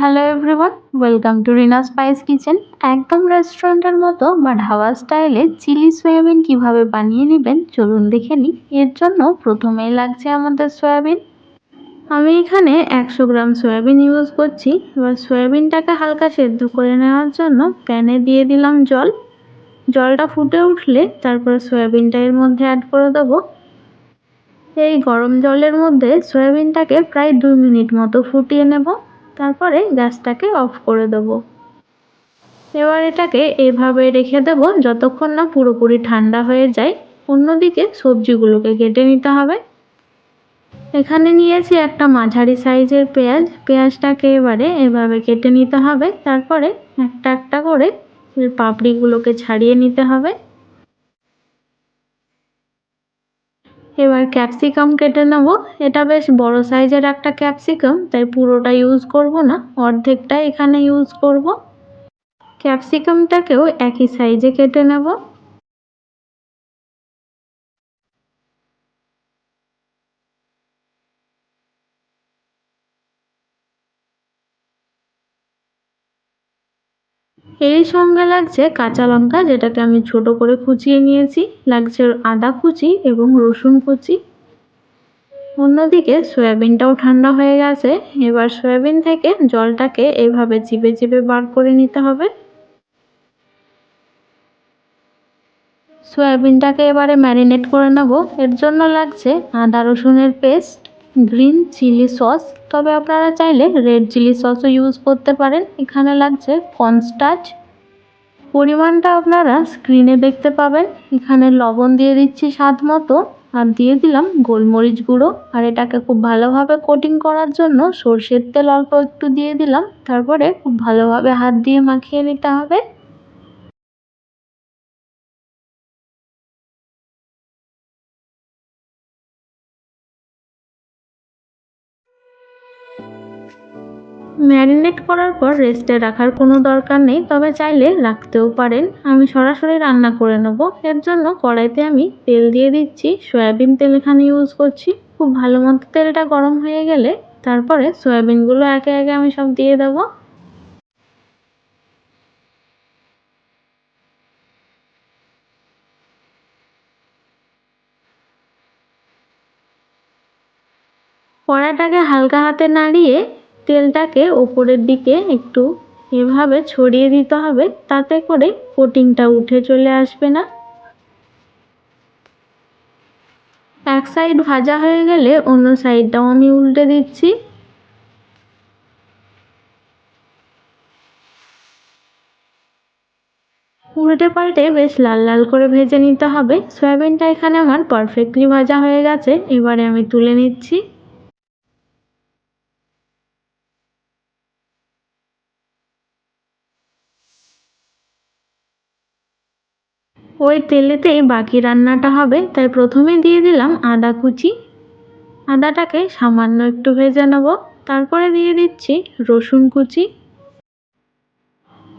Hello everyone welcome to Rina spice kitchen একদম রেস্টুরেন্টের মতো বা ধাবা স্টাইলে চিলি সয়াবিন কীভাবে বানিয়ে নেবেন, চলুন দেখে নিই। এর জন্য প্রথমেই লাগছে আমাদের সয়াবিন আমি এখানে একশো গ্রাম সয়াবিন ইউজ করছি। এবার সয়াবিনটাকে হালকা সেদ্ধ করে নেওয়ার জন্য প্যানে দিয়ে দিলাম জল। জলটা ফুটে উঠলে তারপরে সয়াবিনটা এর মধ্যে অ্যাড করে দেবো। এই গরম জলের মধ্যে সয়াবিনটাকে প্রায় দুই মিনিট মতো ফুটিয়ে নেব। তারপরে গ্যাসটাকে অফ করে দেবো। এবার এটাকে এভাবে রেখে দেবো যতক্ষণ না পুরোপুরি ঠান্ডা হয়ে যায়। অন্যদিকে সবজিগুলোকে কেটে নিতে হবে। এখানে নিয়েছি একটা মাঝারি সাইজের পেঁয়াজ। পেঁয়াজটাকে এবারে এভাবে কেটে নিতে হবে। তারপরে একটা একটা করে পাপড়িগুলোকে ছাড়িয়ে নিতে হবে। এবার ক্যাপসিকাম কেটে নেব। এটা বেশ বড় সাইজের একটা ক্যাপসিকাম তাই পুরোটা ইউজ করব না, অর্ধেকটা এখানে ইউজ করব। ক্যাপসিকামটাকেও একই সাইজে কেটে নেব। এর সঙ্গে লাগছে কাঁচা লঙ্কা, যেটাকে আমি ছোট করে কুচিয়ে নিয়েছি। লাগছে আদা কুচি এবং রসুন কুচি। অন্যদিকে সয়াবিনটাও ঠান্ডা হয়ে গেছে। এবার সয়াবিন থেকে জলটাকে এভাবে চিপে চিপে বার করে নিতে হবে। সয়াবিনটাকে এবারে ম্যারিনেট করে নেব। এর জন্য লাগছে আদা রসুনের পেস্ট। Green chilli sauce. তবে আপনারা চাইলে রেড চিলি সসও ইউজ করতে পারেন। এখানে লাগছে কর্নস্টার্চ পরিমাণটা আপনারা স্ক্রিনে দেখতে পাবেন। এখানে লবণ দিয়ে দিচ্ছি স্বাদ মতো। আর দিয়ে দিলাম গোলমরিচ গুঁড়ো। আর এটাকে খুব ভালোভাবে কোটিং করার জন্য সর্ষের তেল অল্প একটু দিয়ে দিলাম। তারপরে খুব ভালোভাবে হাত দিয়ে মাখিয়ে নিতে হবে। ম্যারিনেট করার পর রেস্টে রাখার কোনো দরকার নেই, তবে চাইলে রাখতেও পারেন। আমি সরাসরি রান্না করে নেব। এর জন্য কড়াইতে আমি তেল দিয়ে দিচ্ছি। সয়াবিন তেল এখানে ইউজ করছি। খুব ভালো মতো তেলটা গরম হয়ে গেলে তারপরে সয়াবিনগুলো একে একে আমি সব দিয়ে দেবো। কড়াটাকে হালকা হাতে নাড়িয়ে তেলটাকে ওপরের দিকে একটু এভাবে ছড়িয়ে দিতে হবে, তাতে করে কোটিংটা উঠে চলে আসবে না। এক সাইড ভাজা হয়ে গেলে অন্য সাইডটাও আমি উল্টে দিচ্ছি। উল্টে পাল্টে বেশ লাল লাল করে ভেজে নিতে হবে। সয়াবিনটা এখানে আমার পারফেক্টলি ভাজা হয়ে গেছে, এবারে আমি তুলে নিচ্ছি। ওই তেলেতেই বাকি রান্নাটা হবে, তাই প্রথমে দিয়ে দিলাম আদা কুচি। আদাটাকে সামান্য একটু ভেজে নেব, তারপরে দিয়ে দিচ্ছি রসুন কুচি।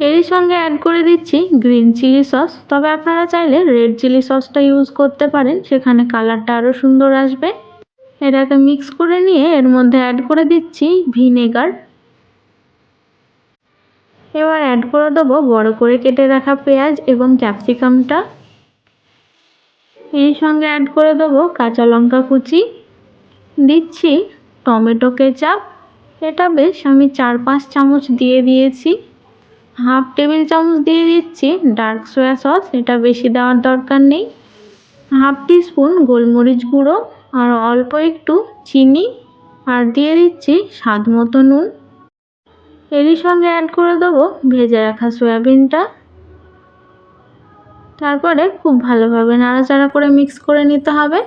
এরই সঙ্গে অ্যাড করে দিচ্ছি গ্রিন চিলি সস তবে আপনারা চাইলে রেড চিলি সসটা ইউজ করতে পারেন, সেখানে কালারটা আরও সুন্দর আসবে। এটাকে মিক্স করে নিয়ে এর মধ্যে অ্যাড করে দিচ্ছি ভিনেগার এবার অ্যাড করে দেবো বড় করে কেটে রাখা পেঁয়াজ এবং ক্যাপসিকামটা এর সঙ্গে অ্যাড করে দেবো কাঁচা লঙ্কা কুচি। দিচ্ছি টমেটো কেচাপ। এটা বেশ আমি চার পাঁচ চামচ দিয়ে দিয়েছি। হাফ টেবিল চামচ দিয়ে দিচ্ছি ডার্ক সোয়া সস এটা বেশি দেওয়ার দরকার নেই। হাফ টিস্পুন গোলমরিচ গুঁড়ো আর অল্প একটু চিনি। আর দিয়ে দিচ্ছি স্বাদ মতো নুন। এরই সঙ্গে অ্যাড করে দেবো ভেজে রাখা সয়াবিনটা। তারপরে খুব ভালোভাবে নাড়াচাড়া করে মিক্স করে নিতে হবে।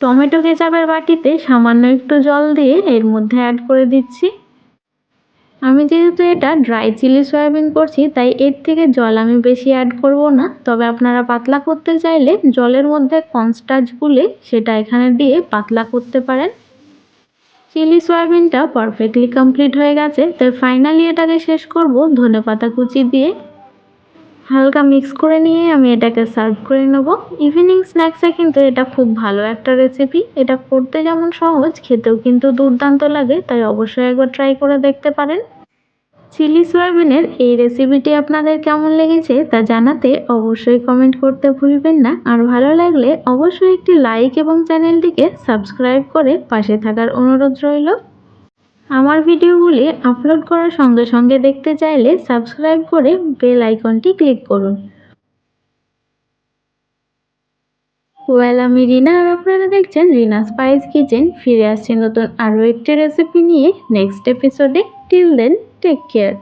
টমেটো কেচাপের বাটিতে সামান্য একটু জল দিয়ে এর মধ্যে অ্যাড করে দিচ্ছি। আমি যেহেতু এটা ড্রাই চিলি সয়াবিন করছি, তাই এর থেকে জল আমি বেশি অ্যাড করব না। তবে আপনারা পাতলা করতে চাইলে জলের মধ্যে কনস্টার্চ গুলে সেটা এখানে দিয়ে পাতলা করতে পারেন। চিলি সয়াবিনটা পারফেক্টলি কমপ্লিট হয়ে গেছে। তাই ফাইনালি এটাকে শেষ করব ধনে পাতা কুচি দিয়ে। হালকা মিক্স করে নিয়ে আমি এটাকে সার্ভ করে নেব। ইভিনিং স্ন্যাক্সে কিন্তু এটা খুব ভালো একটা রেসিপি এটা করতে যেমন সহজ, খেতেও কিন্তু দুর্দান্ত লাগে, তাই অবশ্যই একবার ট্রাই করে দেখতে পারেন। চিলি সয়াবিনের এই রেসিপিটি আপনাদের কেমন লেগেছে তা জানাতে অবশ্যই কমেন্ট করতে ভুলবেন না। আর ভালো লাগলে অবশ্যই একটি লাইক এবং চ্যানেলটিকে সাবস্ক্রাইব করে পাশে থাকার অনুরোধ রইল। আমার ভিডিওগুলি আপলোড করার সঙ্গে সঙ্গে দেখতে চাইলে সাবস্ক্রাইব করে বেল আইকনটি ক্লিক করুন। ওয়েল আমি রিনা, আর আপনারা দেখছেন রিনা স্পাইস কিচেন ফিরে আসছি নতুন আরও একটি রেসিপি নিয়ে। নেক্সট এপিসোডে টিল দেন টেক কেয়ার